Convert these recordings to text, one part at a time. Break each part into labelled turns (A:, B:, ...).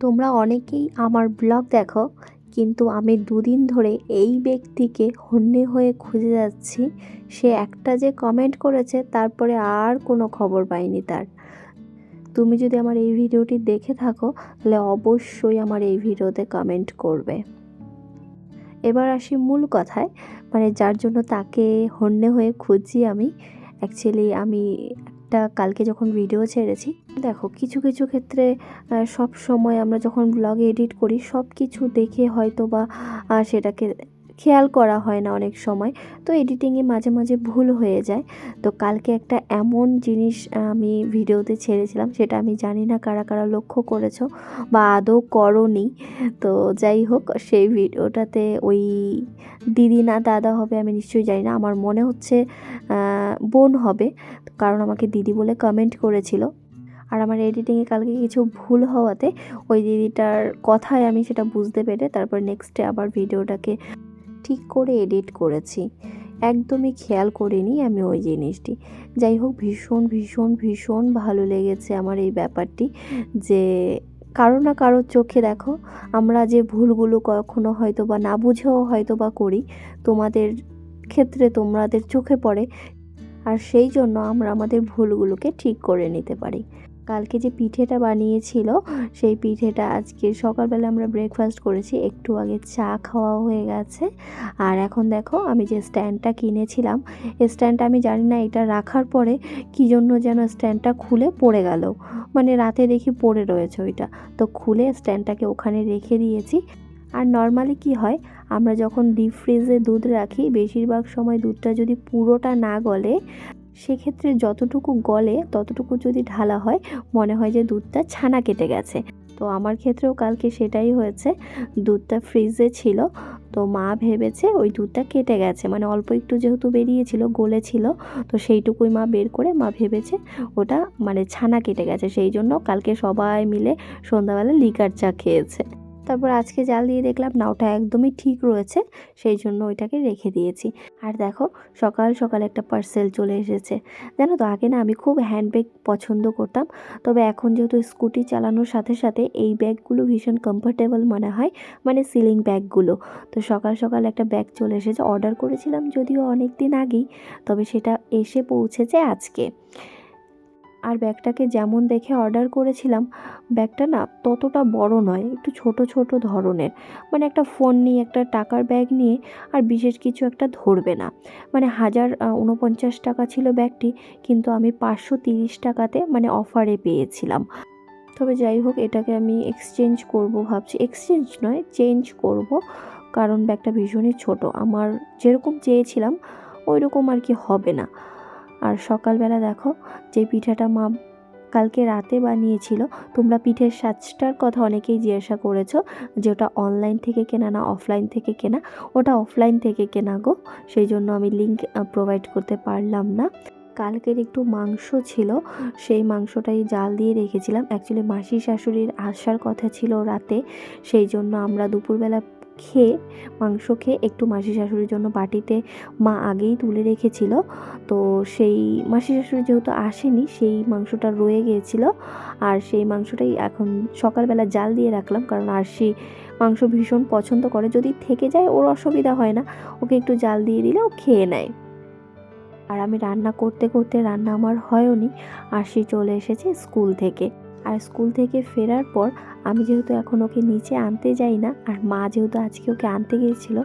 A: তোমরা অনেকেই আমার ব্লগ দেখো, কিন্তু আমি দুদিন ধরে এই ব্যক্তিকে হন্যে হয়ে খুঁজে যাচ্ছি। সে একটা যে কমেন্ট করেছে, তারপরে আর কোনো খবর পাইনি তার। তুমি যদি আমার এই ভিডিওটি দেখে থাকো, তাহলে অবশ্যই আমার এই ভিডিওতে কমেন্ট করবে। এবার আসি মূল কথায়। মানে যার জন্য তাকে হন্যে হয়ে খুঁজি আমি। অ্যাকচুয়ালি আমি একটা কালকে যখন ভিডিও ছেড়েছি, দেখো কিছু কিছু ক্ষেত্রে সব সময় আমরা যখন ব্লগ এডিট করি সব কিছু দেখে হয়তো বা সেটাকে খেয়াল করা হয় না অনেক সময়। তো এডিটিংয়ে মাঝে মাঝে ভুল হয়ে যায়। তো কালকে একটা এমন জিনিস আমি ভিডিওতে ছেড়েছিলাম, সেটা আমি জানি না কারা কারা লক্ষ্য করেছ বা আদৌ করনি। তো যাই হোক, সেই ভিডিওটাতে ওই দিদি না দাদা হবে আমি নিশ্চয়ই জানি না, আমার মনে হচ্ছে বোন হবে। কারণ আমাকে দিদি বলে কমেন্ট করেছিল। আর আমার এডিটিংয়ে কালকে কিছু ভুল হওয়াতে ওই দিদিটার কথায় আমি সেটা বুঝতে পেরে তারপর নেক্সটে আবার ভিডিওটাকে ঠিক করে এডিট করেছি। একদমই খেয়াল করিনি আমি ওই জিনিসটি। যাই হোক, ভীষণ ভীষণ ভীষণ ভালো লেগেছে আমার এই ব্যাপারটি যে কারও না কারোর চোখে দেখো, আমরা যে ভুলগুলো কখনো হয়তো বা না বুঝেও হয়তো বা করি, তোমাদের ক্ষেত্রে তোমাদের চোখে পড়ে, আর সেই জন্য আমরা আমাদের ভুলগুলোকে ঠিক করে নিতে পারি। কালকে যে পিঠেটা বানিয়েছিল, সেই পিঠেটা আজকে সকালবেলা আমরা ব্রেকফাস্ট করেছি, একটু আগে চা খাওয়া হয়ে গেছে। আর এখন দেখো, আমি যে স্ট্যান্ডটা কিনেছিলাম স্ট্যান্ডটা আমি জানি না এটা রাখার পরে কী জন্য যেন স্ট্যান্ডটা খুলে পড়ে গেল। মানে রাতে দেখি পড়ে রয়েছে ওইটা। তো খুলে স্ট্যান্ডটাকে ওখানে রেখে দিয়েছি। আর নর্মালি কি হয়, আমরা যখন ডিপ ফ্রিজে দুধ রাখি, বেশিরভাগ সময় দুধটা যদি পুরোটা না গলে সেক্ষেত্রে যতটুকু গলে, ততটুকু যদি ঢালা হয়, মনে হয় যে দুধটা ছানা কেটে গেছে। তো আমার ক্ষেত্রেও কালকে সেটাই হয়েছে। দুধটা ফ্রিজে ছিল, তো মা ভেবেছে ওই দুধটা কেটে গেছে। মানে অল্প একটু যেহেতু বেরিয়েছিল, গলেছিল, তো সেইটুকুই মা বের করে মা ভেবেছে ওটা মানে ছানা কেটে গেছে। সেই জন্য কালকে সবাই মিলে সন্ধ্যাবেলা লিকার চা খেয়েছে। তারপর আজকে জাল দিয়ে দেখলাম না ওটা একদমই ঠিক রয়েছে, সেই জন্য ওইটাকে রেখে দিয়েছি। আর দেখো, সকাল সকাল একটা পার্সেল চলে এসেছে। জানো তো, আগে না আমি খুব হ্যান্ডব্যাগ পছন্দ করতাম, তবে এখন যেহেতু স্কুটি চালানোর সাথে সাথে এই ব্যাগগুলো ভীষণ কমফোর্টেবল মনে হয় মানে সিলিং ব্যাগগুলো। তো সকাল সকাল একটা ব্যাগ চলে এসেছে অর্ডার করেছিলাম যদিও অনেক দিন আগেই, তবে সেটা এসে পৌঁছেছে আজকে। আর ব্যাগটাকে যেমন দেখে অর্ডার করেছিলাম, ব্যাগটা না ততটা বড় নয়, একটু ছোট ছোট ধরনের। মানে একটা ফোন নিয়ে, একটা টাকার ব্যাগ নিয়ে, আর বিশেষ কিছু একটা ধরবে না। মানে হাজার উনপঞ্চাশ টাকা ছিল ব্যাগটি, কিন্তু আমি পাঁচশো তিরিশ টাকাতে মানে অফারে পেয়েছিলাম। তবে যাই হোক, এটাকে আমি এক্সচেঞ্জ করব ভাবছি। এক্সচেঞ্জ নয়, চেঞ্জ করব, কারণ ব্যাগটা ভীষণই ছোট। আমার যেরকম চেয়েছিলাম ওই রকম আর কি হবে না। আর সকালবেলা দেখো যে পিঠাটা মা কালকে রাতে বানিয়েছিল, তোমরা পিঠের সাজটার কথা অনেকেই জিজ্ঞাসা করেছ যে ওটা অনলাইন থেকে কেনা না অফলাইন থেকে কেনা? ওটা অফলাইন থেকে কেনা গো, সেই জন্য আমি লিঙ্ক প্রোভাইড করতে পারলাম না। কালকের একটু মাংস ছিল, সেই মাংসটাই জাল দিয়ে রেখেছিলাম। অ্যাকচুয়ালি মাসি শাশুড়ির আসার কথা ছিল রাতে, সেই জন্য আমরা দুপুরবেলা খেয়ে, মাংস খেয়ে একটু মাসি শাশুড়ির জন্য বাটিতে মা আগেই তুলে রেখেছিল। তো সেই মাসি শাশুড়ি যেহেতু আসেনি, সেই মাংসটা রয়ে গিয়েছিল। আর সেই মাংসটাই এখন সকালবেলা জাল দিয়ে রাখলাম, কারণ আরশি মাংস ভীষণ পছন্দ করে। যদি থেকে যায় ওর অসুবিধা হয় না। ওকে একটু জাল দিয়ে দিলে ও খেয়ে নেয়। আর আমি রান্না করতে করতে রান্না আমার হয়ওনি আরশি চলে এসেছে স্কুল থেকে। আর স্কুল থেকে ফেরার পর আমি যেহেতু এখন ওকে নিচে আনতে যাই না, আর মা যেহেতু আজকে ওকে আনতে গিয়েছিল,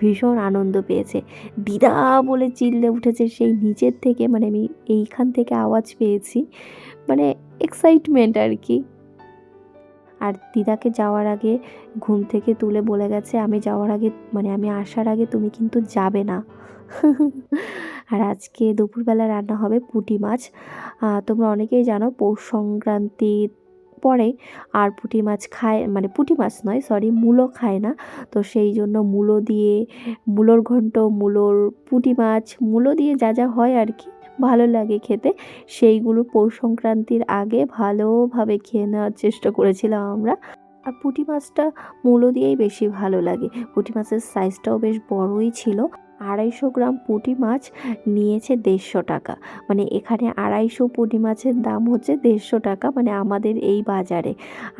A: ভীষণ আনন্দ পেয়েছে। দিদা বলে চিল্লে উঠেছে সেই নিচের থেকে মানে আমি এইখান থেকে আওয়াজ পেয়েছি মানে এক্সাইটমেন্ট আর কি। আর দিদাকে যাওয়ার আগে ঘুম থেকে তুলে বলে গেছে, আমি যাওয়ার আগে মানে আমি আসার আগে তুমি কিন্তু যাবে না। আর আজকে দুপুরবেলা রান্না হবে পুঁটি মাছ। তোমরা অনেকেই জানো পৌষ সংক্রান্তির পরে আর পুঁটি মাছ খায় মানে পুঁটি মাছ নয় সরি মূলো খায় না। তো সেই জন্য মূলো দিয়ে, মূলোর ঘন্ট, মূলোর পুঁটি মাছ, মূলো দিয়ে যা যা হয় আর কি, ভালো লাগে খেতে। সেইগুলো পৌষ সংক্রান্তির আগে ভালোভাবে খেয়ে নেওয়ার চেষ্টা করেছিলাম আমরা। আর পুঁটি মাছটা মূলো দিয়েই বেশি ভালো লাগে। পুঁটি মাছের সাইজটাও বেশ বড়ই ছিল। আড়াইশো গ্রাম পুঁটি মাছ নিয়েছে দেড়শো টাকা। মানে এখানে আড়াইশো পুঁটি মাছের দাম হচ্ছে দেড়শো টাকা মানে আমাদের এই বাজারে।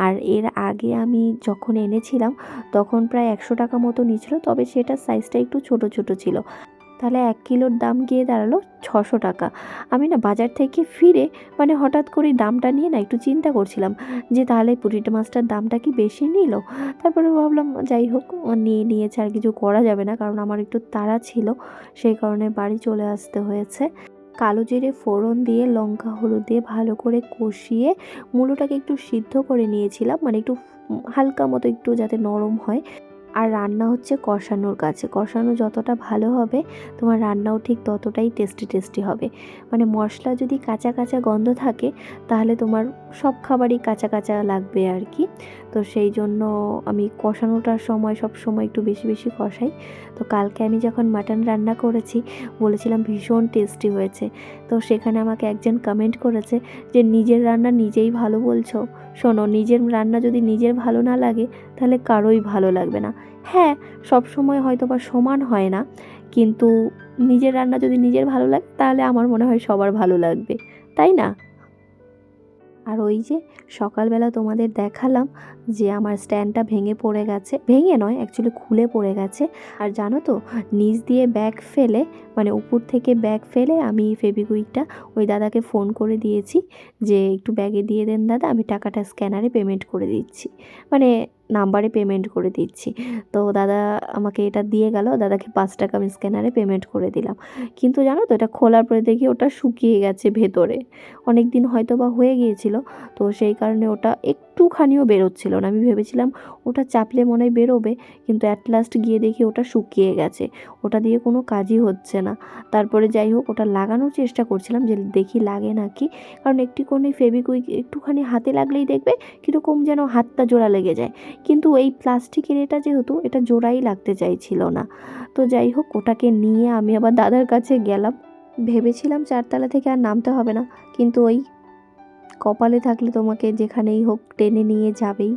A: আর এর আগে আমি যখন এনেছিলাম, তখন প্রায় একশো টাকা মতো নিয়েছিল তবে সেটার সাইজটা একটু ছোট ছোট ছিল। তাহলে এক কিলোর দাম গিয়ে দাঁড়াল ছশো টাকা। আমি না বাজার থেকে ফিরে মানে হঠাৎ করে দামটা নিয়ে না একটু চিন্তা করছিলাম যে তাহলে পুঁটিটা মাছটার দামটা কি বেশি নিল? তারপরে ভাবলাম, যাই হোক, নিয়ে, নিয়েছে আর কিছু করা যাবে না কারণ আমার একটু তাড়া ছিল সেই কারণে বাড়ি চলে আসতে হয়েছে। কালো জিরে ফোড়ন দিয়ে, লঙ্কা হলুদ দিয়ে ভালো করে কষিয়ে মূলোটাকে একটু সিদ্ধ করে নিয়েছিলাম মানে একটু হালকা মতো একটু যাতে নরম হয়। আর রান্না হচ্ছে কষানোর কাছে। কষানো যতটা ভালো হবে, তোমার রান্নাও ঠিক ততটাই টেস্টি টেস্টি হবে। মানে মশলা যদি কাঁচা কাঁচা গন্ধ থাকে, তাহলে তোমার সব খাবারই কাঁচা কাঁচা লাগবে আর কি তো সেই জন্য আমি কষানোটার সময় সব সময় একটু বেশি বেশি কষাই। তো কালকে আমি যখন মাটন রান্না করেছি, বলেছিলাম ভীষণ টেস্টি হয়েছে। তো সেখানে আমাকে একজন কমেন্ট করেছে যে, নিজের রান্না নিজেই ভালো বলছো? শোনো, নিজের রান্না যদি নিজের ভালো না লাগে তাহলে কারোই ভালো লাগবে না। হ্যাঁ সব সময় হয়তো বা সমান হয় না, কিন্তু নিজের রান্না যদি নিজের ভালো লাগে, তাহলে আমার মনে হয় সবার ভালো লাগবে, তাই না? আর ওই যে সকালবেলা তোমাদের দেখালাম যে আমার স্ট্যান্ডটা ভেঙে পড়ে গেছে, ভেঙে নয় অ্যাকচুয়ালি খুলে পড়ে গেছে। আর জানো তো, নিচ দিয়ে ব্যাগ ফেলে মানে উপর থেকে ব্যাগ ফেলে আমি ফেবিকুইকটা ওই দাদাকে ফোন করে দিয়েছি যে, একটু ব্যাগে দিয়ে দেন দাদা, আমি টাকাটা স্ক্যানারে পেমেন্ট করে দিচ্ছি। মানে নাম্বারে পেমেন্ট করে দিচ্ছি। তো দাদা আমাকে এটা দিয়ে গেল, দাদাকে পাঁচ টাকা আমি স্ক্যানারে পেমেন্ট করে দিলাম। কিন্তু জানো তো, এটা খোলার পরে দেখি ওটা শুকিয়ে গেছে ভেতরে। অনেক দিন হয়তো বা হয়ে গিয়েছিল, তো সেই কারণে ওটা একটুখানিও বেরোচ্ছিল না। আমি ভেবেছিলাম ওটা চাপলে মনে হয় বেরোবে, কিন্তু অ্যাট লাস্ট গিয়ে দেখি ওটা শুকিয়ে গেছে। ওটা দিয়ে কোনো কাজই হচ্ছে না। তারপরে যাই হোক, ওটা লাগানোর চেষ্টা করছিলাম যে দেখি লাগে নাকি। কারণ একটি কোনো ফেবিকুইক একটুখানি হাতে লাগলেই দেখবে কীরকম যেন হাতটা জোড়া লেগে যায়। কিন্তু এই প্লাস্টিকের এটা যেহেতু, এটা জোড়াই লাগতে চাইছিল না। তো যাই হোক, ওটাকে নিয়ে আমি আবার দাদার কাছে গেলাম। ভেবেছিলাম চারতলা থেকে আর নামতে হবে না, কিন্তু ওই কপালে থাকলে তোমাকে যেখানেই হোক টেনে নিয়ে যাবেই।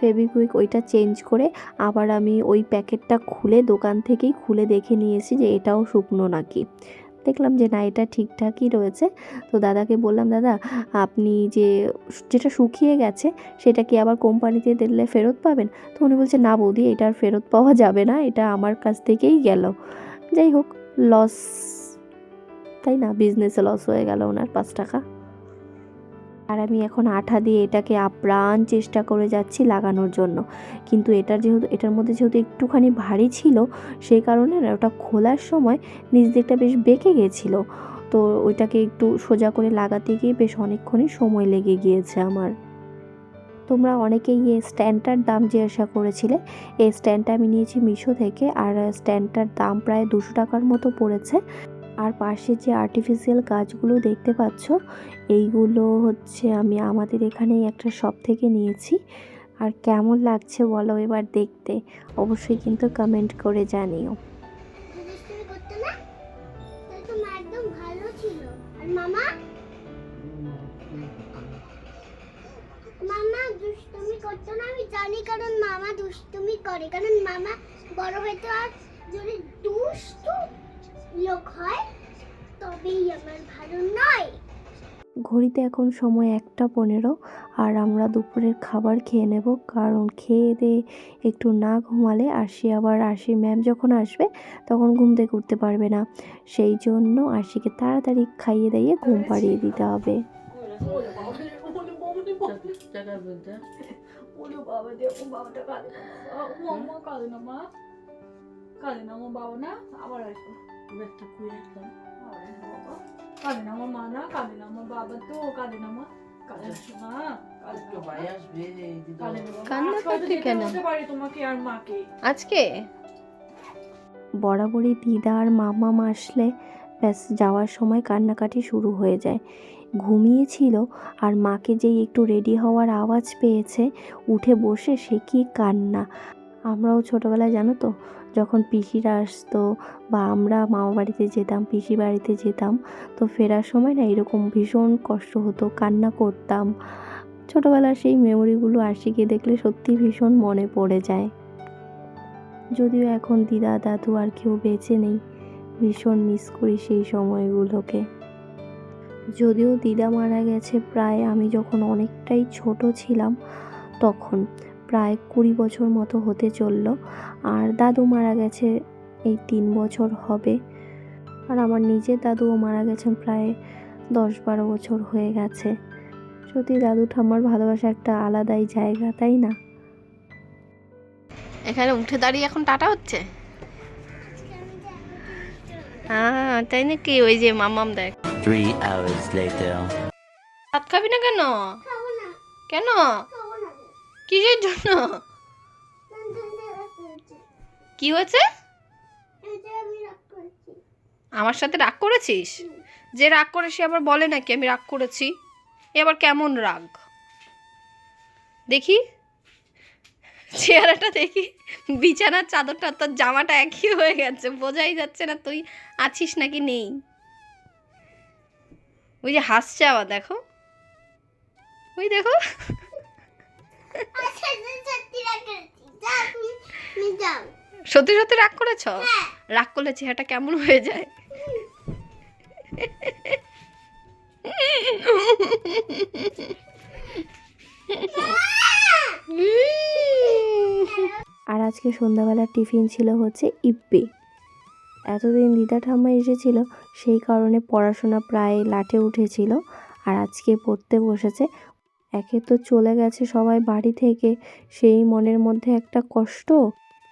A: ফেবিকুইক ওইটা চেঞ্জ করে আবার আমি ওই প্যাকেটটা খুলে দোকান থেকেই খুলে দেখে নিয়েছি যে এটাও শুকনো নাকি। দেখলাম যে না, এটা ঠিকঠাকই রয়েছে। তো দাদাকে বললাম, দাদা, আপনি যে যেটা শুকিয়ে গেছে সেটা কি আবার কোম্পানিতে দিলে ফেরত পাবেন? তো উনি বলছে, না বৌদি, এটা আর ফেরত পাওয়া যাবে না, এটা আমার কাছ থেকেই গেল। যাই হোক লস তাই না? বিজনেসে লস হয়ে গেল ওনার পাঁচ টাকা। আর আমি এখন আঠা দিয়ে এটাকে আপ্রাণ চেষ্টা করে যাচ্ছি লাগানোর জন্য। কিন্তু এটার যেহেতু, এটার মধ্যে যেহেতু একটুখানি ভারী ছিল, সেই কারণে ওটা খোলার সময় নিচ দিকটা বেশ বেঁকে গেছিল। তো ওইটাকে একটু সোজা করে লাগাতে গিয়ে বেশ অনেকক্ষণই সময় লেগে গিয়েছে আমার। তোমরা অনেকেই এই স্ট্যান্ডটার দাম জিজ্ঞাসা করেছিলে, এই স্ট্যান্ডটা আমি নিয়েছি মিশো থেকে, আর স্ট্যান্ডটার দাম প্রায় দুশো টাকার মতো পড়েছে। আর পাশে যে আর্টিফিশিয়াল গাছগুলো দেখতে পাচ্ছ, এইগুলো হচ্ছে আমি আমাদের এখানেই একটা শপ থেকে নিয়েছি। আর কেমন লাগছে বলো এবার দেখতে? অবশ্যই কিন্তু কমেন্ট করে জানিও।
B: মামা, দুষ্টুমি করতো না? আমি জানি কারণ মামা দুষ্টুমি করে। কারণ মামা বড় হয়তো আর যদি লোক হয় তবেই আমার ভালো নয়।
A: ঘড়িতে এখন সময় একটা পনেরো আর আমরা দুপুরের খাবার খেয়ে নেব কারণ খেয়ে দিয়ে একটু না ঘুমালে আশি আবার আশি ম্যাম যখন আসবে তখন ঘুম থেকে উঠতে পারবে না। সেই জন্য আশিকে তাড়াতাড়ি খাইয়ে দিয়ে ঘুম পাড়িয়ে দিতে হবে।
C: বাবা না বাবা ও আম্মা কাঁদে না মা। কাঁদে না আমার বাবা না আবার আসব।
D: খুলে রাখলাম।
C: আবার কাঁদে না আমার মা না কাঁদে না আমার বাবা তো কাঁদে না মা।
E: কান্না কেন?
C: মাকে।
E: আজকে?
A: বরাবরই দিদা আর মামা আসলে ব্যাস যাওয়ার সময় কান্নাকাটি শুরু হয়ে যায়। ঘুমিয়েছিল আর মাকে যেই একটু রেডি হওয়ার আওয়াজ পেয়েছে উঠে বসে সে কি কান্না। আমরাও ছোটোবেলায় জানো তো যখন পিসিরা আসতো বা আমরা মামা বাড়িতে যেতাম, পিসি বাড়িতে যেতাম, তো ফেরার সময় না এরকম ভীষণ কষ্ট হতো, কান্না করতাম। ছোটোবেলার সেই মেমোরিগুলো আশিকে দেখলে সত্যি ভীষণ মনে পড়ে যায়। যদিও এখন দিদা, দাদু আর কেউ বেঁচে নেই, ভীষণ মিস করি সেই সময়গুলোকে। যদিও দিদা মারা গেছে প্রায় আমি যখন অনেকটাই ছোট ছিলাম, তখন প্রায় কুড়ি বছর মতো হতে চলল আর দাদু মারা গেছে এই তিন বছর হবে। আর আমার নিজের দাদুও মারা গেছেন প্রায় দশ বারো বছর হয়ে গেছে। সত্যি দাদু ঠাম্মার ভালোবাসা একটা আলাদাই জায়গা তাই না?
E: এখানে উঠে দাঁড়িয়ে এখন টাটা হচ্ছে? হ্যাঁ তাই নাকি? ওই যে মামাম দেখ।
F: Three hours later.
E: ভাত খাবি না কেন? কেন
B: খাব না।
E: কিসের জন্য? কি হয়েছে? আমার সাথে রাগ করেছিস? যে রাগ করে সে আবার বলে নাকি, আমি রাগ করেছি। এ আবার কেমন রাগ? দেখি। চেহারাটা দেখি। বিছানার চাদরটা, তোর জামাটা একই হয়ে গেছে। বোঝাই যাচ্ছে না তুই আছিস নাকি নেই। ওই যে হাসছে আবার, দেখো। ওই দেখো।
B: সত্যি
E: সত্যি রাগ করেছ?
B: হ্যাঁ।
E: রাগ করলে চেহারাটা কেমন হয়ে যায়?
A: আর আজকে সন্ধ্যাবেলার টিফিন ছিল হচ্ছে ইপ্পি এতদিন দিদা ঠাম্মা এসেছিল সেই কারণে পড়াশোনা প্রায় লাঠে উঠেছিল আর আজকে পড়তে বসেছে একে তো চলে গেছে সবাই বাড়ি থেকে। সেই মনের মধ্যে একটা কষ্ট,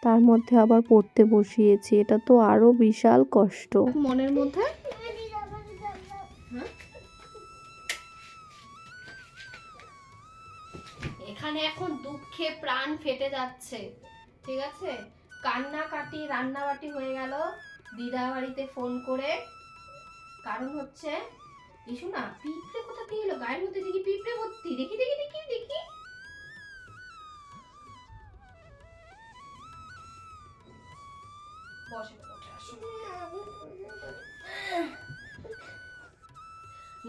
A: তার মধ্যে আবার পড়তে বসিয়েছি। এটা তো আরও বিশাল কষ্ট।
E: মনের মধ্যে। এখানে এখন দুঃখে প্রাণ ফেটে যাচ্ছে, ঠিক আছে? কান্নাকাটি, রান্নাবাটি হয়ে গেল। দিদা বাড়িতে ফোন করে। কারণ হচ্ছে ইসু না পিঁপড়ে কোথা থেকে এলো? গায়ের মধ্যে দেখি পিঁপড়ে ভর্তি। দেখি দেখি দেখি দেখি।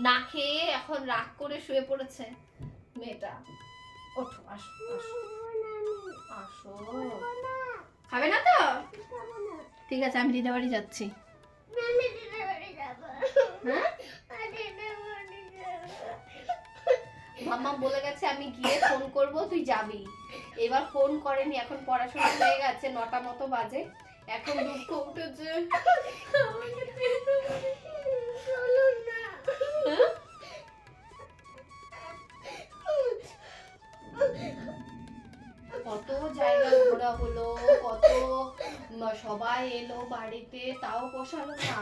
E: না খেয়ে এখন রাগ করে শুয়ে পড়েছে মেয়েটা। ওঠো আসো আসো। আসো। খাবে না তো? ঠিক আছে আমি দিদা বাড়ি যাচ্ছি
B: আমি দিদির বাড়ি যাব।
E: হ্যাঁ
B: আমি দিদির বাড়ি যাব।
E: মাম্মা বলে গেছে, আমি গিয়ে ফোন করব, তুই যাবি। এবার ফোন করেনি, এখন পড়াশোনা হয়ে গেছে, নটা মতো বাজে। এখন দুঃখ উঠেছে? কত জায়গা ঘোরা হলো, কত সবাই এলো বাড়িতে, তাও বসালো না।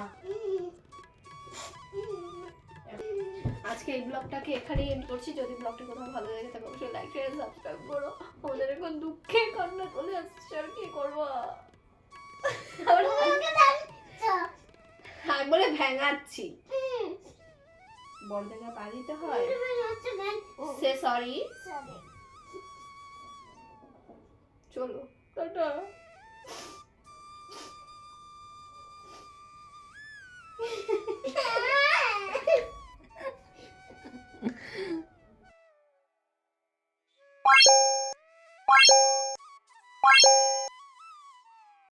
E: আজকে এই ব্লগটাকে এখানেই এন্ড করছি। যদি ব্লগটি কোথাও ভালো লেগে থাকে অবশ্যই লাইক শেয়ার সাবস্ক্রাইব করো। আমাদের এখন দুঃখে কান্না চলে আসছে আর কি করব? হ্যাঁ বলে
B: ভ্যাঙাচ্ছি
E: বড়দেরকে পা দিতে হয়? সে সরি চলো টাটা। Ha! Bye.